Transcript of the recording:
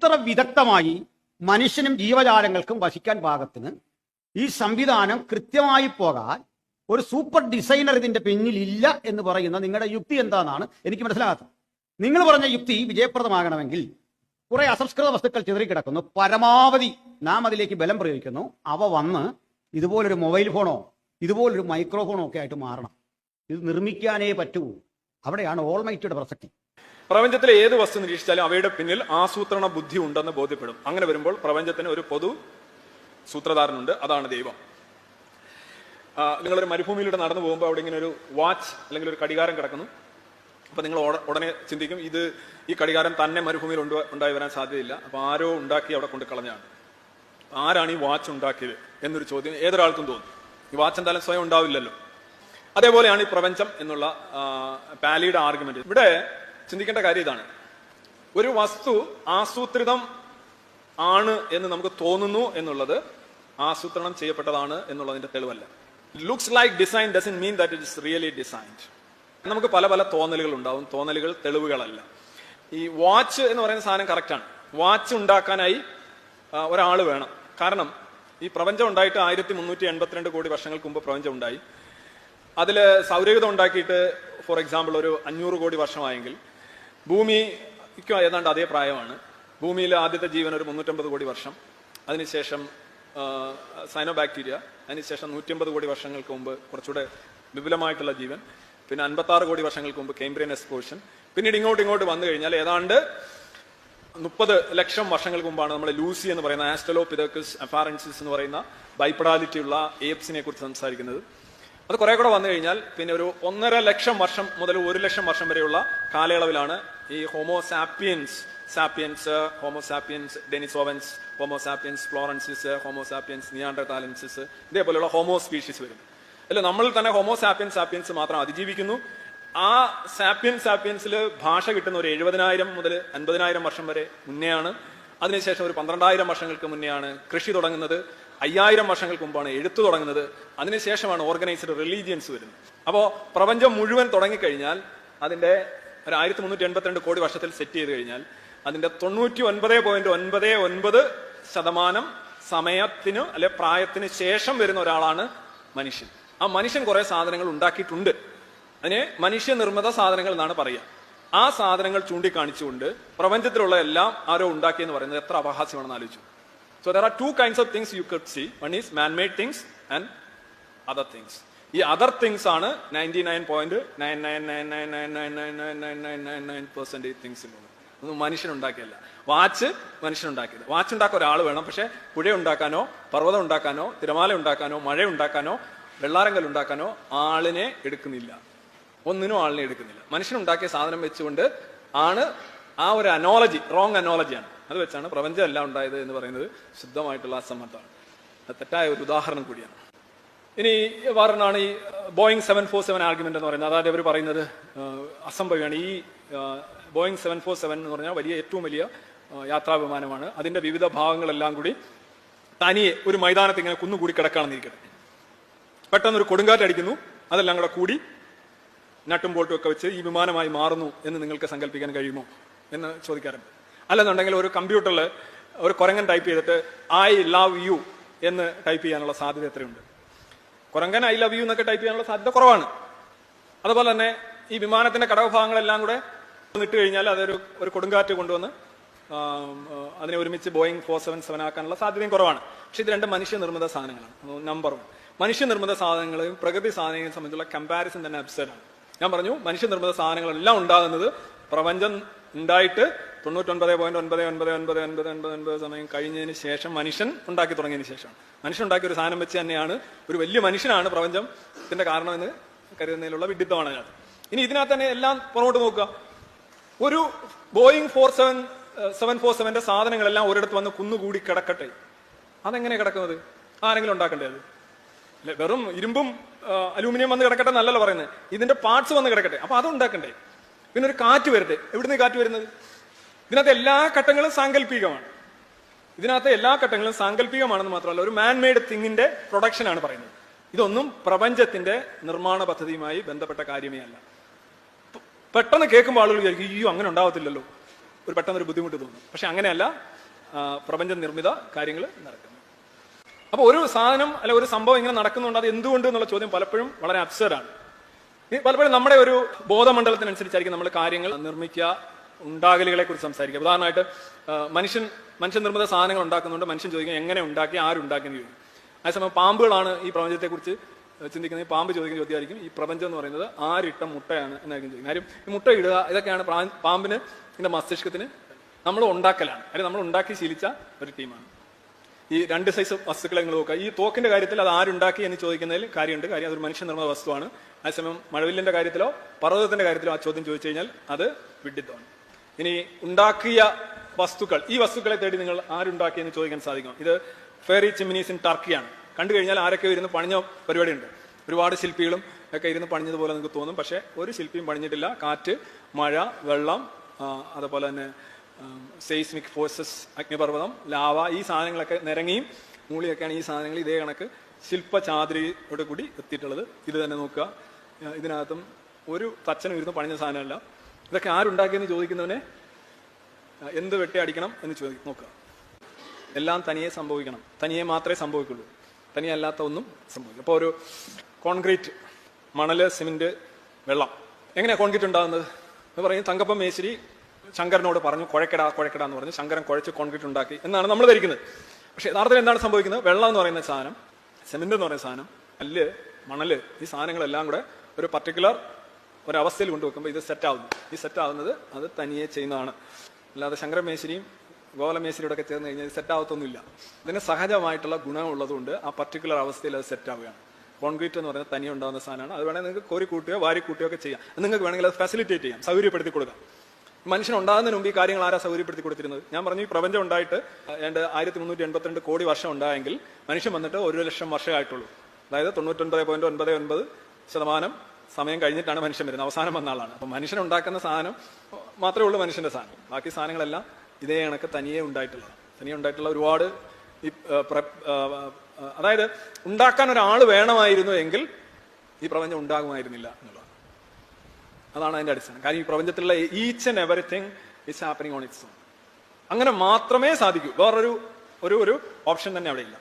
ഇത്ര വിദഗ്ധമായി മനുഷ്യനും ജീവജാലങ്ങൾക്കും വസിക്കാൻ പാകത്തിന് ഈ സംവിധാനം കൃത്യമായി പോകാൻ ഒരു സൂപ്പർ ഡിസൈനർ ഇതിന്റെ പിന്നിൽ ഇല്ല എന്ന് പറയുന്ന നിങ്ങളുടെ യുക്തി എന്താണെന്നാണ് എനിക്ക് മനസ്സിലാകാത്തത്. നിങ്ങൾ പറഞ്ഞ യുക്തി വിജയപ്രദമാകണമെങ്കിൽ കുറെ അസംസ്കൃത വസ്തുക്കൾ ചിതറിക്കിടക്കുന്നു പരമാവധി നാം അതിലേക്ക് ബലം പ്രയോഗിക്കുന്നു. അവ വന്ന് ഇതുപോലൊരു മൊബൈൽ ഫോണോ ഇതുപോലൊരു മൈക്രോഫോണോ ഒക്കെ ആയിട്ട് മാറണം. ഇത് നിർമ്മിക്കാനേ പറ്റൂ. അവിടെയാണ് ഓൾമൈറ്റിയുടെ പ്രസക്തി. പ്രപഞ്ചത്തിലെ ഏത് വസ്തു നിരീക്ഷിച്ചാലും അവയുടെ പിന്നിൽ ആസൂത്രണ ബുദ്ധി ഉണ്ടെന്ന് ബോധ്യപ്പെടും. അങ്ങനെ വരുമ്പോൾ പ്രപഞ്ചത്തിന് ഒരു പൊതു സൂത്രധാരനുണ്ട്. അതാണ് ദൈവം. നിങ്ങളൊരു മരുഭൂമിയിലൂടെ നടന്നു പോകുമ്പോൾ അവിടെ ഇങ്ങനെ ഒരു വാച്ച് അല്ലെങ്കിൽ ഒരു കടികാരം കിടക്കുന്നു. അപ്പൊ നിങ്ങൾ ഉടനെ ചിന്തിക്കും ഇത് ഈ കടികാരം തന്നെ മരുഭൂമിയിൽ ഉണ്ട് ഉണ്ടായി വരാൻ സാധ്യതയില്ല. അപ്പൊ ആരോ ഉണ്ടാക്കി അവിടെ കൊണ്ട് കളഞ്ഞാണ് ആരാണ് ഈ വാച്ച് ഉണ്ടാക്കിയത് എന്നൊരു ചോദ്യം ഏതൊരാൾക്കും തോന്നും. ഈ വാച്ച് എന്തായാലും സ്വയം ഉണ്ടാവില്ലല്ലോ. അതേപോലെയാണ് ഈ പ്രപഞ്ചം എന്നുള്ള പാലിയുടെ ആർഗ്യുമെന്റ്. ഇവിടെ ചിന്തിക്കേണ്ട കാര്യം ഇതാണ്. ഒരു വസ്തു ആസൂത്രിതം ആണ് എന്ന് നമുക്ക് തോന്നുന്നു എന്നുള്ളത് ആസൂത്രണം ചെയ്യപ്പെട്ടതാണ് എന്നുള്ളതിന്റെ തെളിവല്ല. Looks like design doesn't mean that it is really designed നമുക്ക് പല പല തോന്നലുകൾ ഉണ്ടാവും. തോന്നലുകൾ തെളിവുകളല്ല. ഈ വാച്ച് എന്ന് പറയുന്ന സാധനം കറക്റ്റാണ് വാച്ച് ഉണ്ടാക്കാനായി ഒരാൾ വേണം. കാരണം ഈ പ്രപഞ്ചം ഉണ്ടായിട്ട് ആയിരത്തി മുന്നൂറ്റി എൺപത്തിരണ്ട് കോടി വർഷങ്ങൾക്ക് മുമ്പ് പ്രപഞ്ചം ഉണ്ടായി. അതിൽ സൗരയുധം ഉണ്ടാക്കിയിട്ട് ഫോർ എക്സാമ്പിൾ ഒരു അഞ്ഞൂറ് കോടി വർഷമായെങ്കിൽ ഭൂമിക്ക് ഏതാണ്ട് അതേ പ്രായമാണ്. ഭൂമിയിൽ ആദ്യത്തെ ജീവൻ ഒരു മുന്നൂറ്റമ്പത് കോടി വർഷം. അതിനുശേഷം സൈനോ ബാക്ടീരിയ അതിനുശേഷം നൂറ്റമ്പത് കോടി വർഷങ്ങൾക്ക് മുമ്പ് കുറച്ചുകൂടെ വിപുലമായിട്ടുള്ള ജീവൻ. പിന്നെ അൻപത്താറ് കോടി വർഷങ്ങൾക്ക് മുമ്പ് കേംബ്രിയൻ എക്സ്പോഷൻ പിന്നീട് ഇങ്ങോട്ട് ഇങ്ങോട്ട് വന്നു കഴിഞ്ഞാൽ ഏതാണ്ട് മുപ്പത് ലക്ഷം വർഷങ്ങൾക്ക് മുമ്പാണ് നമ്മൾ ലൂസി എന്ന് പറയുന്ന ആസ്റ്റലോപിതക്കസ് അഫാറൻസിസ് എന്ന് പറയുന്ന ബൈപ്പഡാലിറ്റി ഉള്ള ഏപ്സിനെ കുറിച്ച് സംസാരിക്കുന്നത്. അത് കുറെ കൂടെ വന്നു കഴിഞ്ഞാൽ പിന്നെ ഒരു ഒന്നര ലക്ഷം വർഷം മുതൽ ഒരു ലക്ഷം വർഷം വരെയുള്ള കാലയളവിലാണ് ഈ homo sapiens sapiens homo sapiens Denisovans homo sapiens floresiensis homo sapiens neanderthalensis ഇതേപോലെയുള്ള ഹോമോ സ്പീഷീസ് വരും അല്ല നമ്മൾ തന്നെ ഹോമോസാപ്പിയൻസ് സാപ്പിയൻസ് മാത്രം അതിജീവിക്കുന്നു. ആ സാപ്പിയൻ സാപ്പിയൻസിൽ ഭാഷ കിട്ടുന്ന ഒരു എഴുപതിനായിരം മുതൽ അൻപതിനായിരം വർഷം വരെ മുന്നെയാണ്. അതിനുശേഷം ഒരു പന്ത്രണ്ടായിരം വർഷങ്ങൾക്ക് മുന്നെയാണ് കൃഷി തുടങ്ങുന്നത്. അയ്യായിരം വർഷങ്ങൾക്ക് മുമ്പാണ് എഴുത്ത് തുടങ്ങുന്നത്. അതിനുശേഷമാണ് ഓർഗനൈസ്ഡ് റിലീജിയൻസ് വരുന്നത്. അപ്പോൾ പ്രപഞ്ചം മുഴുവൻ തുടങ്ങിക്കഴിഞ്ഞാൽ അതിന്റെ ഒരു ആയിരത്തി മുന്നൂറ്റി എൺപത്തിരണ്ട് കോടി വർഷത്തിൽ സെറ്റ് ചെയ്ത് കഴിഞ്ഞാൽ അതിന്റെ തൊണ്ണൂറ്റി ഒൻപത് പോയിന്റ് ഒൻപത് ഒൻപത് ശതമാനം സമയത്തിന് അല്ലെ പ്രായത്തിന് ശേഷം വരുന്ന ഒരാളാണ് മനുഷ്യൻ. ആ മനുഷ്യൻ കുറേ സാധനങ്ങൾ ഉണ്ടാക്കിയിട്ടുണ്ട്. അതിനെ മനുഷ്യനിർമ്മിത സാധനങ്ങൾ എന്നാണ് പറയുക. ആ സാധനങ്ങൾ ചൂണ്ടിക്കാണിച്ചുകൊണ്ട് പ്രപഞ്ചത്തിലുള്ള എല്ലാം ആരോ ഉണ്ടാക്കിയെന്ന് പറയുന്നത് എത്ര അപഹാസ്യമാണെന്ന് ആലോചിച്ചു. There are two kinds of things you could see one is man made things and other things ഈ അതർ തിങ്സ് ആണ് ninety nine point nine nine nine nine nine nine nine nine nine nine nine nine percentage തിങ്സിലുള്ളത് ഒന്നും മനുഷ്യനുണ്ടാക്കിയല്ല watch മനുഷ്യനുണ്ടാക്കിയത് watch ഉണ്ടാക്കാൻ ഒരാൾ വേണം പക്ഷെ പുഴ ഉണ്ടാക്കാനോ പർവതം ഉണ്ടാക്കാനോ തിരമാല ഉണ്ടാക്കാനോ മഴ ഉണ്ടാക്കാനോ വെള്ളാരങ്കൽ ഉണ്ടാക്കാനോ ആളിനെ എടുക്കുന്നില്ല ഒന്നിനും ആളിനെ എടുക്കുന്നില്ല മനുഷ്യനുണ്ടാക്കിയ സാധനം വെച്ചുകൊണ്ട് ആണ് ആ ഒരു അനോളജി റോങ് അനോളജിയാണ് അത് വെച്ചാണ് പ്രപഞ്ചം എല്ലാം ഉണ്ടായത് എന്ന് പറയുന്നത് ശുദ്ധമായിട്ടുള്ള അസമ്മതമാണ് അത് തെറ്റായ ഒരു ഉദാഹരണം കൂടിയാണ്. ഇനി വേറൊന്നാണ് ഈ Boeing seven four seven argument എന്ന് പറയുന്നത്. അതായത് അവർ പറയുന്നത് അസംഭവ്യമാണ് ഈ ബോയിങ് സെവൻ ഫോർ സെവൻ എന്ന് പറഞ്ഞാൽ വലിയ ഏറ്റവും വലിയ യാത്രാവിമാനമാണ്. അതിന്റെ വിവിധ ഭാഗങ്ങളെല്ലാം കൂടി തനിയെ ഒരു മൈതാനത്ത് ഇങ്ങനെ കുന്നുകൂടി കിടക്കുകയാണെന്നിരിക്കട്ടെ പെട്ടെന്ന് ഒരു കൊടുങ്കാറ്റ് അടിക്കുന്നു. അതെല്ലാം കൂടെ കൂടി നട്ടും ബോൾട്ടും ഒക്കെ വെച്ച് ഈ വിമാനമായി മാറുന്നു എന്ന് നിങ്ങൾക്ക് സങ്കല്പിക്കാൻ കഴിയുമോ എന്ന് ചോദിക്കാറുണ്ട്. അല്ലെന്നുണ്ടെങ്കിൽ ഒരു കമ്പ്യൂട്ടറിൽ ഒരു കുരങ്ങൻ ടൈപ്പ് ചെയ്തിട്ട് ഐ ലവ് യു എന്ന് ടൈപ്പ് ചെയ്യാനുള്ള സാധ്യത എത്രയുണ്ട്? കുരങ്ങൻ ഐ ലവ് യു എന്നൊക്കെ ടൈപ്പ് ചെയ്യാനുള്ള സാധ്യത കുറവാണ്. അതുപോലെ തന്നെ ഈ വിമാനത്തിന്റെ ഘടകഭാഗങ്ങളെല്ലാം കൂടെ ഇട്ട് കഴിഞ്ഞാൽ അതൊരു ഒരു കൊടുങ്കാറ്റ് കൊണ്ടുവന്ന് അതിനെ ഒരുമിച്ച് ബോയിങ് ഫോർ സെവൻ സെവൻ ആക്കാനുള്ള സാധ്യതയും കുറവാണ്. പക്ഷെ ഇത് രണ്ട് മനുഷ്യനിർമ്മിത സാധനങ്ങളാണ്. നമ്പർ വൺ മനുഷ്യനിർമ്മിത സാധനങ്ങളെയും പ്രകൃതി സാധനങ്ങളെയും സംബന്ധിച്ചുള്ള കമ്പാരിസൺ തന്നെ അബ്സർഡാണ് ഞാൻ പറഞ്ഞു മനുഷ്യനിർമ്മിത സാധനങ്ങളെല്ലാം ഉണ്ടാകുന്നത് പ്രപഞ്ചം ഉണ്ടായിട്ട് തൊണ്ണൂറ്റൊൻപത് പോയിന്റ് ഒൻപത് ഒൻപത് ഒൻപത് ഒൻപത് ഒൻപത് ഒൻപത് സമയം കഴിഞ്ഞതിന് ശേഷം മനുഷ്യൻ ഉണ്ടാക്കി തുടങ്ങിയതിന് ശേഷമാണ്. മനുഷ്യൻ ഉണ്ടാക്കിയ ഒരു സാധനം വെച്ച് തന്നെയാണ് ഒരു വലിയ മനുഷ്യനാണ് പ്രപഞ്ചത്തിന്റെ കാരണമെന്ന് കരുതുന്നതിലുള്ള വിഡിത്തമാണ് അതിനകത്ത് ഇനി ഇതിനകത്ത് തന്നെ എല്ലാം പുറകോട്ട് നോക്കുക. ഒരു Boeing four seven seven four സെവന്റെ സാധനങ്ങളെല്ലാം ഒരിടത്ത് വന്ന് കുന്നുകൂടി കിടക്കട്ടെ. അതെങ്ങനെ കിടക്കുന്നത്? ആരെങ്കിലും ഉണ്ടാക്കണ്ടേ അത്? വെറും ഇരുമ്പും അലൂമിനിയം വന്ന് കിടക്കട്ടെ എന്നല്ലല്ലോ പറയുന്നത്. ഇതിന്റെ പാർട്സ് വന്ന് കിടക്കട്ടെ. അപ്പൊ അത് ഉണ്ടാക്കണ്ടേ? പിന്നെ ഒരു കാറ്റ് വരട്ടെ. എവിടുന്ന് കാറ്റ് വരുന്നത്? ഇതിനകത്ത് എല്ലാ ഘട്ടങ്ങളും സാങ്കല്പികമാണ് ഇതിനകത്ത് എല്ലാ ഘട്ടങ്ങളും സാങ്കല്പികമാണെന്ന് മാത്രമല്ല ഒരു മാൻ മെയ്ഡ് തിങ്ങിന്റെ പ്രൊഡക്ഷൻ ആണ് പറയുന്നത്. ഇതൊന്നും പ്രപഞ്ചത്തിന്റെ നിർമ്മാണ പദ്ധതിയുമായി ബന്ധപ്പെട്ട കാര്യമേ അല്ല. പെട്ടെന്ന് കേൾക്കുമ്പോൾ ആളുകൾ വിചാരിക്കും അയ്യോ അങ്ങനെ ഉണ്ടാവത്തില്ലല്ലോ. ഒരു പെട്ടെന്ന് ഒരു ബുദ്ധിമുട്ട് തോന്നും. പക്ഷെ അങ്ങനെയല്ല പ്രപഞ്ച നിർമ്മിത കാര്യങ്ങൾ നടക്കുന്നു. അപ്പൊ ഒരു സാധനം അല്ലെ ഒരു സംഭവം ഇങ്ങനെ നടക്കുന്നുണ്ട് അത് എന്തുകൊണ്ട് എന്നുള്ള ചോദ്യം പലപ്പോഴും വളരെ അപ്സറാണ് ഈ പലപ്പോഴും നമ്മുടെ ഒരു ബോധമണ്ഡലത്തിനനുസരിച്ചായിരിക്കും നമ്മൾ കാര്യങ്ങൾ നിർമ്മിക്കുക ഉണ്ടാകലുകളെ കുറിച്ച് സംസാരിക്കുക. ഉദാഹരണമായിട്ട് മനുഷ്യൻ മനുഷ്യ നിർമ്മിത സാധനങ്ങൾ ഉണ്ടാക്കുന്നുണ്ട് മനുഷ്യൻ ചോദിക്കും എങ്ങനെ ഉണ്ടാക്കി ആരുണ്ടാക്കി എന്ന് ചോദിക്കും. അതേസമയം പാമ്പുകളാണ് ഈ പ്രപഞ്ചത്തെക്കുറിച്ച് ചിന്തിക്കുന്നത്. പാമ്പ് ചോദിക്കുന്ന ചോദ്യമായിരിക്കും ഈ പ്രപഞ്ചം എന്ന് പറയുന്നത് ആരിട്ട മുട്ടയാണ്? എന്നായിരിക്കും ചോദിക്കുന്നത്. കാര്യം ഈ മുട്ട ഇടുക ഇതൊക്കെയാണ് പാമ്പിന് ഇതിന്റെ മസ്തിഷ്കത്തിന് നമ്മൾ ഉണ്ടാക്കലാണ്. അല്ലെങ്കിൽ നമ്മൾ ഉണ്ടാക്കി ശീലിച്ച ഒരു ടീമാണ്. ഈ രണ്ട് സൈസ് വസ്തുക്കളെ നിങ്ങൾ നോക്കുക. ഈ തോക്കിന്റെ കാര്യത്തിൽ അത് ആരുണ്ടാക്കി എന്ന് ചോദിക്കുന്നതിൽ കാര്യമുണ്ട്. കാര്യം അതൊരു മനുഷ്യ നിർമ്മിത വസ്തുവാണ്. അതേസമയം മഴവില്ലിന്റെ കാര്യത്തിലോ പർവതത്തിന്റെ കാര്യത്തിലോ ആ ചോദ്യം ചോദിച്ചു കഴിഞ്ഞാൽ അത് വിഡിത്തമാണ്. ഇനി ഉണ്ടാക്കിയ വസ്തുക്കൾ ഈ വസ്തുക്കളെ തേടി നിങ്ങൾ ആരുണ്ടാക്കി എന്ന് ചോദിക്കാൻ സാധിക്കും. ഇത് ഫെറി ചിമ്മിനീസ് ഇൻ ടർക്കിയാണ് കണ്ടു കഴിഞ്ഞാൽ ആരൊക്കെ ഇരുന്ന് പണിഞ്ഞ പരിപാടി ഉണ്ട് ഒരുപാട് ശില്പികളും ഒക്കെ ഇരുന്ന് പണിഞ്ഞതുപോലെ നിങ്ങൾക്ക് തോന്നും. പക്ഷേ ഒരു ശില്പിയും പണിഞ്ഞിട്ടില്ല. കാറ്റ് മഴ വെള്ളം അതുപോലെ തന്നെ സെയ്സ്മിക് ഫോഴ്സസ് അഗ്നിപർവതം ലാവ ഈ സാധനങ്ങളൊക്കെ നിരങ്ങിയും മൂളിയൊക്കെയാണ് ഈ സാധനങ്ങൾ ഇതേ കണക്ക് ശില്പചാതിരിയോട് കൂടി എത്തിയിട്ടുള്ളത്. ഇത് തന്നെ നോക്കുക. ഇതിനകത്തും ഒരു തച്ചനും ഇരുന്ന് പണിഞ്ഞ സാധനമല്ല. ഇതൊക്കെ ആരുണ്ടാക്കിയെന്ന് ചോദിക്കുന്നവനെ എന്ത് വെട്ടി അടിക്കണം എന്ന് ചോദി നോക്കുക. എല്ലാം തനിയെ സംഭവിക്കണം. തനിയെ മാത്രമേ സംഭവിക്കുള്ളൂ. തനിയെ അല്ലാത്ത ഒന്നും സംഭവിക്കും അപ്പോൾ ഒരു കോൺക്രീറ്റ് മണൽ സിമെന്റ് വെള്ളം. എങ്ങനെയാണ് കോൺക്രീറ്റ് ഉണ്ടാകുന്നത്? എന്ന് പറയും തങ്കപ്പം മേശ്ശേരി ശങ്കരനോട് പറഞ്ഞു കുഴക്കട കുഴക്കട എന്ന് പറഞ്ഞു. ശങ്കരൻ കുഴച്ച് കോൺക്രീറ്റ് ഉണ്ടാക്കി എന്നാണ് നമ്മൾ ധരിക്കുന്നത്. പക്ഷെ യഥാർത്ഥത്തിൽ എന്താണ് സംഭവിക്കുന്നത്? വെള്ളം എന്ന് പറയുന്ന സാധനം സിമെന്റ് എന്ന് പറയുന്ന സാധനം കല്ല് മണൽ ഈ സാധനങ്ങളെല്ലാം കൂടെ ഒരു പർട്ടിക്കുലർ ഒരവസ്ഥയിൽ കൊണ്ടുവെക്കുമ്പോൾ ഇത് സെറ്റ് ആവുന്നു. ഈ സെറ്റ് ആവുന്നത് അത് തനിയെ ചെയ്യുന്നതാണ്. അല്ലാതെ ശങ്കരമേശ്വരിയും ഗോലമേശ്വരിയോടെ ഒക്കെ ചേർന്ന് കഴിഞ്ഞാൽ സെറ്റ് ആവത്തൊന്നുമില്ല. ഇതിന് സഹജമായിട്ടുള്ള ഗുണമുള്ളതുകൊണ്ട് ആ പർട്ടിക്കുലർ അവസ്ഥയിൽ അത് സെറ്റ് ആവുകയാണ്. കോൺക്രീറ്റ് എന്ന് പറയുന്നത് തനിയെ ഉണ്ടാകുന്ന സാധനമാണ്. അത് വേണമെങ്കിൽ നിങ്ങൾക്ക് കോരി കൂട്ടുകയോ വാരി കൂട്ടുകയോ ഒക്കെ ചെയ്യാം. നിങ്ങൾക്ക് വേണമെങ്കിൽ അത് ഫെസിലിറ്റേറ്റ് ചെയ്യാം. സൗകര്യപ്പെടുത്തി കൊടുക്കാം. മനുഷ്യൻ ഉണ്ടാകുന്നതിന് മുമ്പ് ഈ കാര്യങ്ങൾ ആരാ സൗകര്യപ്പെടുത്തി കൊടുത്തിരുന്നത്? ഞാൻ പറഞ്ഞു ഈ പ്രപഞ്ചം ഉണ്ടായിട്ട് രണ്ട് ആയിരത്തി മുന്നൂറ്റി എൺപത്തിരണ്ട് കോടി വർഷം ഉണ്ടായെങ്കിൽ മനുഷ്യൻ വന്നിട്ട് ഒരു ലക്ഷം വർഷമായിട്ടുള്ളൂ അതായത് തൊണ്ണൂറ്റൊൻപത് പോയിന്റ് ഒൻപത് ഒൻപത് ശതമാനം സമയം കഴിഞ്ഞിട്ടാണ് മനുഷ്യൻ വരുന്നത്. അവസാനം വന്ന ആളാണ്. അപ്പൊ മനുഷ്യൻ ഉണ്ടാക്കുന്ന സാധനം മാത്രമേ ഉള്ളൂ മനുഷ്യന്റെ സാധനം. ബാക്കി സാധനങ്ങളെല്ലാം ഇതേ കണക്ക് തനിയെ ഉണ്ടായിട്ടുള്ളതാണ്. തനിയെ ഉണ്ടായിട്ടുള്ള ഒരുപാട് ഈ അതായത് ഉണ്ടാക്കാൻ ഒരാൾ വേണമായിരുന്നു എങ്കിൽ ഈ പ്രപഞ്ചം ഉണ്ടാകുമായിരുന്നില്ല എന്നുള്ളതാണ്. അതാണ് അതിന്റെ അടിസ്ഥാനം. കാര്യം ഈ പ്രപഞ്ചത്തിലുള്ള each and everything is happening on its അങ്ങനെ മാത്രമേ സാധിക്കൂ. വേറൊരു ഒരു ഒരു ഓപ്ഷൻ തന്നെ അവിടെ ഇല്ല.